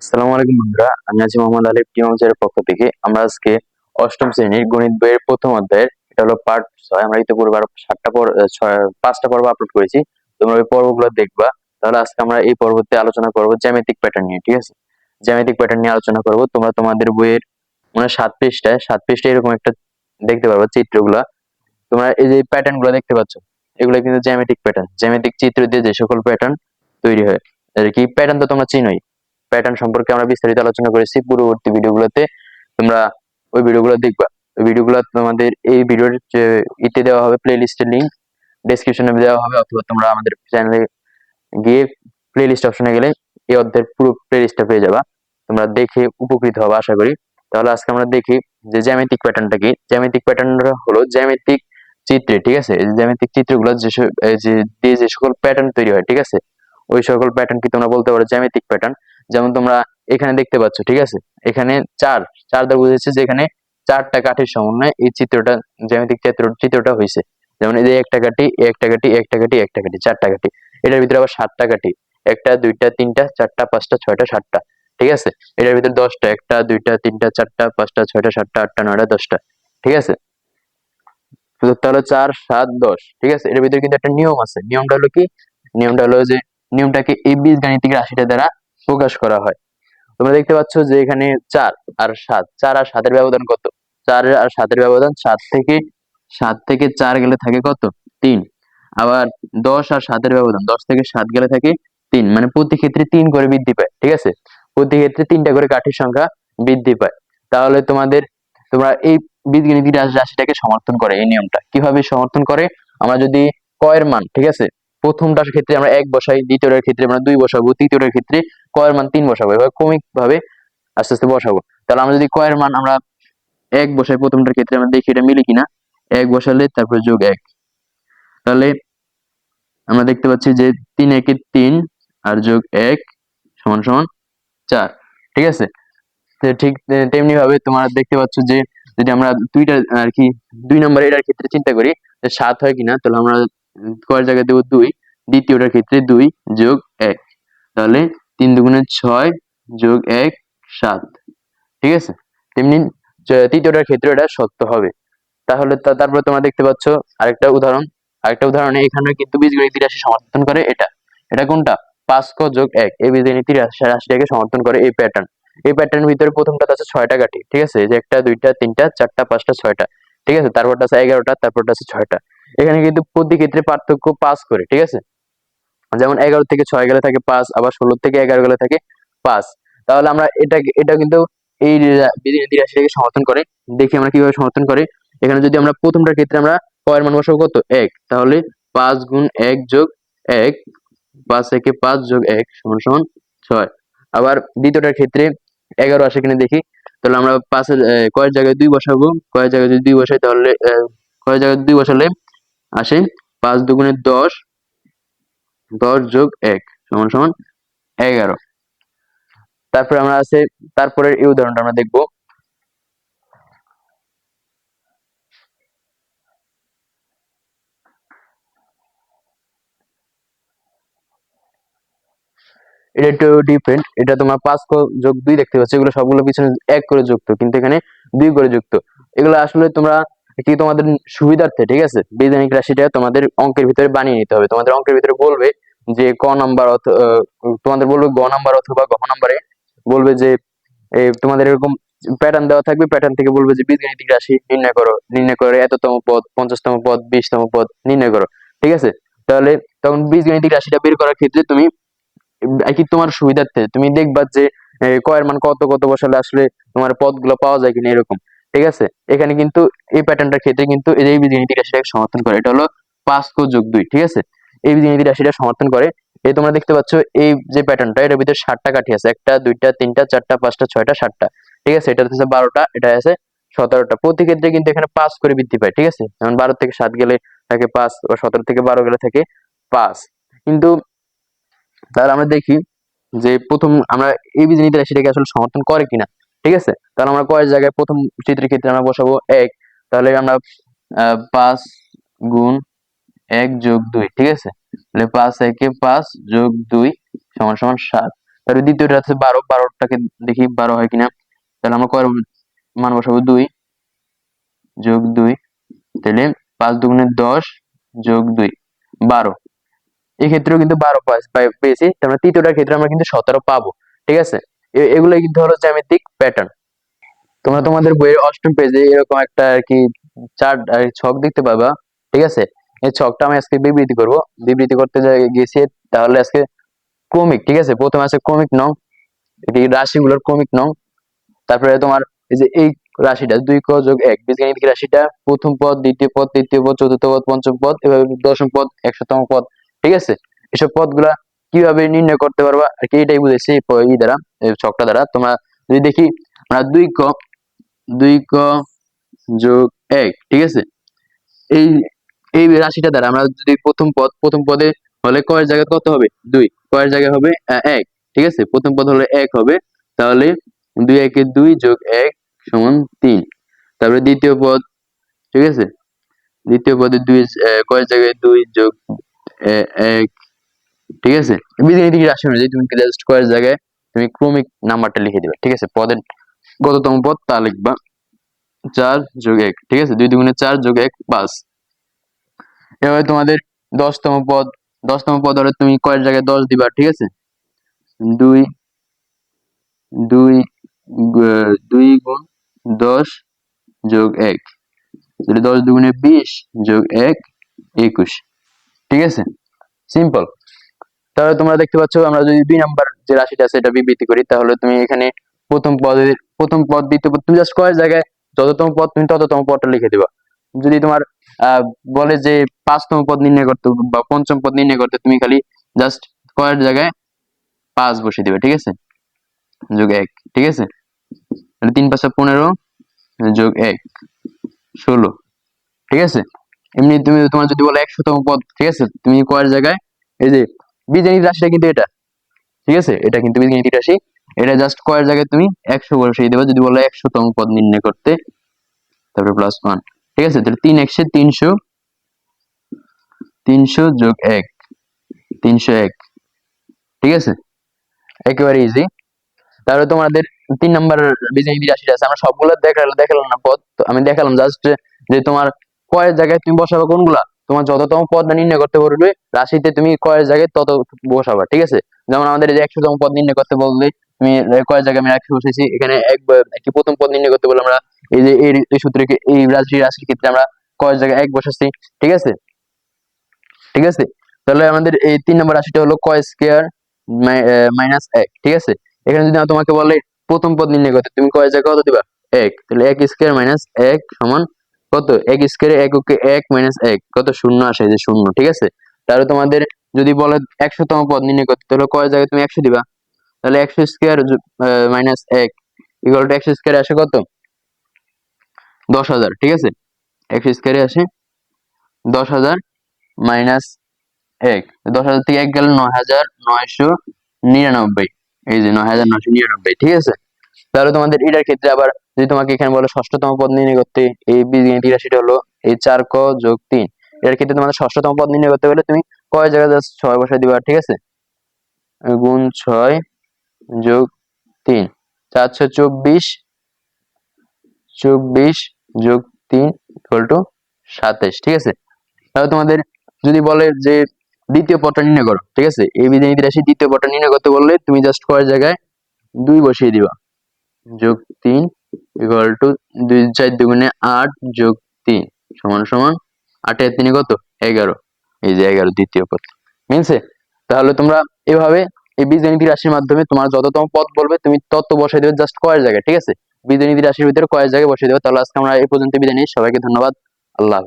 আসসালামু আলাইকুম বন্ধুরা, আমি আছি মোহাম্মদ আলিফ টিমাউজের পক্ষ থেকে। আমরা আজকে অষ্টম শ্রেণির গণিত বইয়ের প্রথম অধ্যায়ের, এটা হলো পার্ট ছয়। আমরা ইতিপূর্বে আরও সাতটা পর ছয়, পাঁচটা পর্ব আপলোড করেছি। তোমরা ওই পর্বগুলো দেখবা। তাহলে আজকে আমরা এই পর্বতে আলোচনা করব জ্যামিতিক প্যাটার্ন নিয়ে, ঠিক আছে? জ্যামিতিক প্যাটার্ন নিয়ে আলোচনা করব। তোমরা তোমাদের বইয়ের মানে সাত পৃষ্ঠায় সাত পৃষ্ঠায় এরকম একটা দেখতে পারবে চিত্রগুলা। তোমরা এই যে প্যাটার্নগুলো দেখতে পাচ্ছ, এগুলো কিন্তু জ্যামিতিক প্যাটার্ন জ্যামিতিক চিত্র দিয়ে যে সকল প্যাটার্ন তৈরি হয়। আর কি প্যাটার্ন তো তোমরা চিনোই। প্যাটার্ন সম্পর্কে আমরা বিস্তারিত আলোচনা করেছি পূর্ববর্তী ভিডিওগুলোতে। তোমরা ওই ভিডিওগুলো দেখবা। ওই ভিডিওগুলো তোমাদের এই ভিডিওর ইতে দেওয়া হবে প্লে লিস্টের লিঙ্ক ডেসক্রিপশনে দেওয়া হবে, অথবা তোমরা আমাদের চ্যানেলে গিয়ে প্লে লিস্ট অপশনে গেলে এই অধ্যায়ের পুরো প্লে লিস্টটা পেয়ে যাবা। তোমরা দেখে উপকৃত হবে, আশা করি। তাহলে আজকে আমরা দেখি যে জ্যামিতিক প্যাটার্নটা কি? জ্যামিতিক প্যাটার্ন হলো জ্যামিতিক চিত্রে, ঠিক আছে? জ্যামিতিক চিত্রগুলো যে যে সকল প্যাটার্ন তৈরি হয়, ঠিক আছে? ওই সকল প্যাটার্ন কি তোমরা বলতে পারো? জ্যামিতিক প্যাটার্ন যেমন তোমরা এখানে দেখতে পাচ্ছ, ঠিক আছে? এখানে চার চার দ্বারা বুঝেছে যে এখানে চারটা কাঠির সমন্বয়ে এই চিত্রটা জ্যামিতিক চিত্র চিত্রটা হয়েছে যেমন এই যে একটা কাঠি একটা কাঠি একটা কাঠি একটা কাঠি, চারটা কাঠি। এটার ভিতরে আবার সাতটা কাঠি। একটা, দুইটা, তিনটা, চারটা, পাঁচটা, ছয়টা, সাতটা, ঠিক আছে? এটার ভিতরে দশটা, একটা, দুইটা, তিনটা, চারটা, পাঁচটা, ছয়টা, সাতটা, আটটা, নয়টা, দশটা, ঠিক আছে? তাহলে চার, সাত, দশ, ঠিক আছে? এর ভিতরে কিন্তু একটা নিয়ম আছে। নিয়মটা হলো কি? নিয়মটা হলো যে, নিয়মটাকে এই বীজগাণিতিক রাশিটা দ্বারা প্রকাশ করা হয়। তোমরা দেখতে পাচ্ছ যে এখানে চার আর সাত, চার আর সাতের ব্যবধান কত? চার আর সাতের ব্যবধান সাত থেকে সাত থেকে চার গেলে থাকে কত? তিন। আবার দশ আর সাতের ব্যবধান, দশ থেকে সাত গেলে থাকে তিন। মানে প্রতি ক্ষেত্রে তিন করে বৃদ্ধি পায়, ঠিক আছে? প্রতি ক্ষেত্রে তিনটা করে কাঠির সংখ্যা বৃদ্ধি পায়। তাহলে তোমাদের, তোমরা এই বীজগণিতিক রাশি- রাশিটাকে সমর্থন করে এই নিয়মটা। কীভাবে সমর্থন করে? আমরা যদি কয়ের মান, ঠিক আছে? প্রথমটার ক্ষেত্রে আমরা এক বসাই, দ্বিতীয়টার ক্ষেত্রে আমরা দুই বসাবো, তৃতীয়টার ক্ষেত্রে কয়ের মান তিন বসাবো। এভাবে ক্রমিক ভাবে আস্তে আস্তে বসাবো। তাহলে আমরা যদি কয়ের মান আমরা এক বসাই প্রথমটার ক্ষেত্রে, আমরা দেখি এটা মিলে কিনা। এক বসালে তারপর যোগ এক। তাহলে আমরা দেখতে পাচ্ছি যে তিন একে তিন আর যোগ এক সমান সমান চার। ঠিক আছে? ঠিক তেমনি ভাবে তোমরা দেখতে পাচ্ছ যে যদি আমরা দুইটা আর কি, দুই নম্বর এটার ক্ষেত্রে চিন্তা করি সাত হয় কিনা, তাহলে আমরা কয়ের জায়গায় দেবো দুই। দ্বিতীয়টার ক্ষেত্রে দুই যোগ এক। তাহলে তিন দুগুণে ছয় যোগ এক, সাত। ঠিক আছে? তেমনি তৃতীয়টার ক্ষেত্রে এটা সত্য হবে। তাহলে তারপরে তোমরা দেখতে পাচ্ছ আরেকটা উদাহরণ। আরেকটা উদাহরণে এখানে কিন্তু বীজগণিত রাশি সমর্থন করে এটা। এটা কোনটা? পাঁচ ক যোগ এক। এই বীজগণিত রাশি- রাশিটাকে সমর্থন করে এই প্যাটার্ন এই প্যাটার্নের ভিতরে প্রথমটা আছে ছয়টা কাঠি ঠিক আছে? যে একটা, দুইটা, তিনটা, চারটা, পাঁচটা, ছয়টা। ঠিক আছে? তারপরটা আছে এগারোটা, তারপরটা আছে ছয়টা। এখানে কিন্তু প্রতি ক্ষেত্রে পার্থক্য পাস করে। ঠিক আছে? যেমন এগারো থেকে ছয় গেলে থাকে পাঁচ, আবার ষোলো থেকে এগারো গেলে থাকে পাঁচ। তাহলে আমরা এটা এটা কিন্তু এই বীজগণিত রাশিটাকে সমর্থন করে, দেখি আমরা কীভাবে সমর্থন করে। এখানে যদি আমরা প্রথমটার ক্ষেত্রে আমরা কয়ের মান বসাবো কত? এক। তাহলে পাঁচ গুণ এক যোগ এক, পাঁচ একে পাঁচ যোগ এক সমান সমান ছয়। আবার দ্বিতীয়টার ক্ষেত্রে এগারো আসে কিনা দেখি। তাহলে আমরা পাঁচের কয়ের জায়গায় দুই বসাবো। কয়ের জায়গায় যদি দুই বসাই তাহলে কয়ের জায়গায় দুই বসালে আসে পাঁচ দুগুণে দশ দশ যোগ এক, সমান সমান এগারো। তারপরে আমরা আছে, তারপরের এই উদাহরণটা আমরা দেখব। এটা একটু ডিফারেন্ট এটা তোমার পাঁচ যোগ দুই দেখতে পাচ্ছ, এগুলো সবগুলো পিছনে এক করে যুক্ত, কিন্তু এখানে দুই করে যুক্ত। এগুলো আসলে তোমরা কি তোমাদের সুবিধার্থে, ঠিক আছে? বীজগণিত রাশিটা তোমাদের অঙ্কের ভিতরে বানিয়ে নিতে হবে। তোমাদের অঙ্কের ভিতরে বলবে যে ক নাম্বার তোমাদের বলবে গ নাম্বার অথবা গ নাম্বারে বলবে যে তোমাদের এরকম প্যাটার্ন দেওয়া থাকবে। প্যাটার্ন থেকে বলবে যে বীজগাণিতিক রাশি নির্ণয় করো, নির্ণয় করে এততম পদ, পঞ্চাশতম পদ, বিশতম পদ নির্ণয় করো, ঠিক আছে? তাহলে তখন বীজগাণিতিক রাশিটা বের করার ক্ষেত্রে তুমি কি তোমার সুবিধার্থে, তুমি দেখবা যে কয়ের মান কত কত বসালে আসলে তোমার পদগুলো পাওয়া যায় কিনা এরকম। ঠিক আছে? এখানে কিন্তু এই প্যাটার্নটার ক্ষেত্রে কিন্তু এই যে বীজগাণিতিক রাশিটাকে সমর্থন করে, এটা হলো পাঁচ কো যোগ দুই, ঠিক আছে? এই বীজগাণিতিক রাশিটা সমর্থন করে। এই তোমরা দেখতে পাচ্ছ এই যে প্যাটার্নটা এটার ভিতরে ষাটটা কাঠি আছে। একটা, দুইটা, তিনটা, চারটা, পাঁচটা, ছয়টা, সাতটা, ঠিক আছে? এটা হচ্ছে বারোটা, এটা আছে সতেরোটা। প্রতি ক্ষেত্রে কিন্তু এখানে পাঁচ করে বৃদ্ধি পায়, ঠিক আছে? যেমন বারো থেকে সাত গেলে থাকে পাঁচ, বা সতেরো থেকে বারো গেলে থাকে পাঁচ। কিন্তু তাহলে আমরা দেখি যে প্রথম আমরা এই বীজগণিত রাশিটাকে আসলে সমর্থন করে কিনা। ঠিক আছে? তাহলে আমরা কয়েক জায়গায় প্রথম চিত্রের ক্ষেত্রে আমরা বসাবো এক। তাহলে আমরা পাঁচ গুণ এক যোগ দুই, ঠিক আছে? তাহলে পাঁচ একে পাঁচ যোগ দুই সমান সমান সাত। তাহলে দ্বিতীয়টা হচ্ছে বারো, বারোটাকে দেখি বারো হয় কিনা। তাহলে আমরা কয় মান বসাবো দুই যোগ দুই। তাহলে পাঁচ দুগুণে দশ যোগ দুই, বারো। এই ক্ষেত্রেও কিন্তু বারো পাঁচ পেয়েছি। মানে তৃতীয়টার ক্ষেত্রে আমরা কিন্তু সতেরো পাবো, ঠিক আছে? এগুলো কিন্তু হলো জ্যামিতিক প্যাটার্ন তোমরা তোমাদের বইয়ের অষ্টম পেজে এরকম একটা আর কি চার্ট আর ছক দেখতে পাবা, ঠিক আছে? এই ছকটা আমি আজকে বিবৃতি করব। বিবৃতি করতে গেছি, তাহলে আজকে ক্রমিক, ঠিক আছে? প্রথমে আছে ক্রমিক নং এটি রাশিগুলোর ক্রমিক নং, তারপরে তোমার এই যে এই রাশিটা, দুই ক যোগ এক, বীজগাণিতিক রাশিটা, প্রথম পদ, দ্বিতীয় পদ, তৃতীয় পদ, চতুর্থ পদ, পঞ্চম পদ, এভাবে দশম পদ, একশোতম পদ, ঠিক আছে? এসব পদগুলা কীভাবে নির্ণয় করতে পারবা? আর কি এটাই বুঝেছি ই দ্বারা ছকটা দ্বারা। তোমরা যদি দেখি, আমরা দুই ক দুই ক যোগ এক, ঠিক আছে? এই এই রাশিটা দ্বারা আমরা যদি প্রথম পদ, প্রথম পদে হলে কয়ের জায়গায় কত হবে? দুই। কয়ের জায়গায় হবে এক, ঠিক আছে? প্রথম পদ হলে এক হবে, তাহলে দুই একে দুই যোগ এক সমান তিন। তারপরে দ্বিতীয় পদ, ঠিক আছে? দ্বিতীয় পদে দুই কয়ের জায়গায় দুই যোগ এক ঠিক আছে? বীজগাণিতিক রাশি অনুযায়ী তুমি জাস্ট কয়ের জায়গায় তুমি ক্রমিক নাম্বারটা লিখে দিবে, ঠিক আছে? পদের গততম পদ তা লিখবা চার যোগ এক, ঠিক আছে? দুই দুগুণে চার যোগ এক পাঁচ এভাবে তোমাদের দশতম পদ দশতম পদ হলে তুমি কয়ের জায়গায় দশ দিবা, ঠিক আছে? দুই দুই দুই গুণ দশ যোগ এক। তাহলে দশ দুগুণে বিশ যোগ এক, একুশ। ঠিক আছে? সিম্পল তাহলে তোমরা দেখতে পাচ্ছ, আমরা যদি দুই নাম্বার যে রাশিটা আছে এটা বিবৃতি করি, তাহলে তুমি এখানে প্রথম পদের প্রথম পদ দ্বিতীয় পদ তুমি জাস্ট কয়ের জায়গায় যততম পদ তুমি তততম পদটা লিখে দিবা। যদি তোমার বলে যে পাঁচতম পদ নির্ণয় করতে বা পঞ্চম পদ নির্ণয় করতে তুমি খালি জাস্ট কয়ের জায়গায় পাঁচ বসে দিবে, ঠিক আছে? যোগ এক, ঠিক আছে? তিন পাঁচটা পনেরো যোগ এক, ষোলো, ঠিক আছে? এমনি তুমি তোমার যদি বলে একশোতম পদ, ঠিক আছে? তুমি কয়ের জায়গায় এই যে বীজগণিত রাশিটা কিন্তু এটা, ঠিক আছে? এটা কিন্তু বীজগণিত রাশি। এটা জাস্ট কয়ের জায়গায় তুমি একশো বসিয়ে দেবে, যদি বলো একশোতম পদ নির্ণয় করতে, তারপরে প্লাস ওয়ান ঠিক আছে? তাহলে তিন একশো তিনশো তিনশো যোগ এক, তিনশো এক, ঠিক আছে? একেবারে ইজি তাহলে তোমাদের তিন নাম্বার বীজগণিত রাশিটা আছে, আমরা সবগুলো দেখালাম দেখালাম না পদ আমি দেখালাম জাস্ট যে তোমার কয়ের জায়গায় তুমি বসাবে কোনগুলা? তোমার যততম পদটা নির্ণয় করতে পারবে রাশিতে তুমি কয়ের জায়গায় তত বসাবা, ঠিক আছে? যেমন আমাদের যে একশোতম পদ নির্ণয় করতে বললে, তুমি কয়ের জায়গায় আমি একশো বসেছি, এখানে এক একটি প্রথম পদ নির্ণয় করতে বলে আমরা এই যে এই সূত্রে এই রাশি, রাশির ক্ষেত্রে আমরা কয়ের জায়গায় এক বসাচ্ছি, ঠিক আছে? ঠিক আছে? তাহলে আমাদের এই তিন নম্বর রাশিটা হলো কয় স্কোয়ার মাইনাস এক, ঠিক আছে? এখানে যদি তোমাকে বলে প্রথম পদ নির্ণয় করতে, তুমি কয় জায়গায় কত দিবা? এক, তাহলে এক স্কোয়ার মাইনাস এক সমান কত? এক স্কোয়ারে এককে এক মাইনাস এক কত? শূন্য আসে যে শূন্য, ঠিক আছে? তাহলে তোমাদের যদি বলে একশোতম পদ নির্ণয় করতে, তাহলে কয় জায়গায় তুমি একশো দিবা? তাহলে একশো স্কোয়ার মাইনাস এক ইকুয়াল টু একশো স্কোয়ারে আসে কত? দশ হাজার, ঠিক আছে? একশো স্কোয়ারে আসে দশ হাজার মাইনাস এক, দশ হাজার থেকে এক গেলে নয় হাজার নয়শো নিরানব্বই, এই যে নয় হাজার নয়শো নিরানব্বই, ঠিক আছে? তাহলে তোমাদের এটার ক্ষেত্রে আবার যদি তোমাকে এখানে বলো ষষ্ঠতম পদ নির্ণয় করতে এই বীজগণিত রাশিটা হলো এই চার ক যোগ তিন এর ক্ষেত্রে তোমাদের ষষ্ঠতম পদ নির্ণয় করতে হলে তুমি কয় জায়গায় জাস্ট ছয় বসাই দিবা ঠিক আছে গুণ ছয় যোগ তিন চারশো চব্বিশ চব্বিশ যোগ তিন ইকুয়াল টু সাতাইশ ঠিক আছে তাহলে তোমাদের যদি বলে যে দ্বিতীয় পদটা নির্ণয় করো ঠিক আছে এই বীজগণিত রাশি দ্বিতীয় পদটা নির্ণয় করতে বললে তুমি জাস্ট কয় জায়গায় দুই বসিয়ে দিবা যোগ তিন ইকুয়াল টু দুই চার দুগুণে আট যোগ তিন সমান সমান আটে তিনি কত? এগারো। এই যে এগারো, দ্বিতীয় পদ। মিলছে? তাহলে তোমরা এভাবে এই বীজগণিত রাশির মাধ্যমে তোমার যততম পদ বলবে, তুমি তত বসাই দেবে জাস্ট কয়ের জায়গায়, ঠিক আছে? বীজগণিত রাশির ভিতরে কয়ের জায়গায় বসিয়ে দেবে। তাহলে আজকে আমরা এই পর্যন্ত বিদায় নিই। সবাইকে ধন্যবাদ। আল্লাহ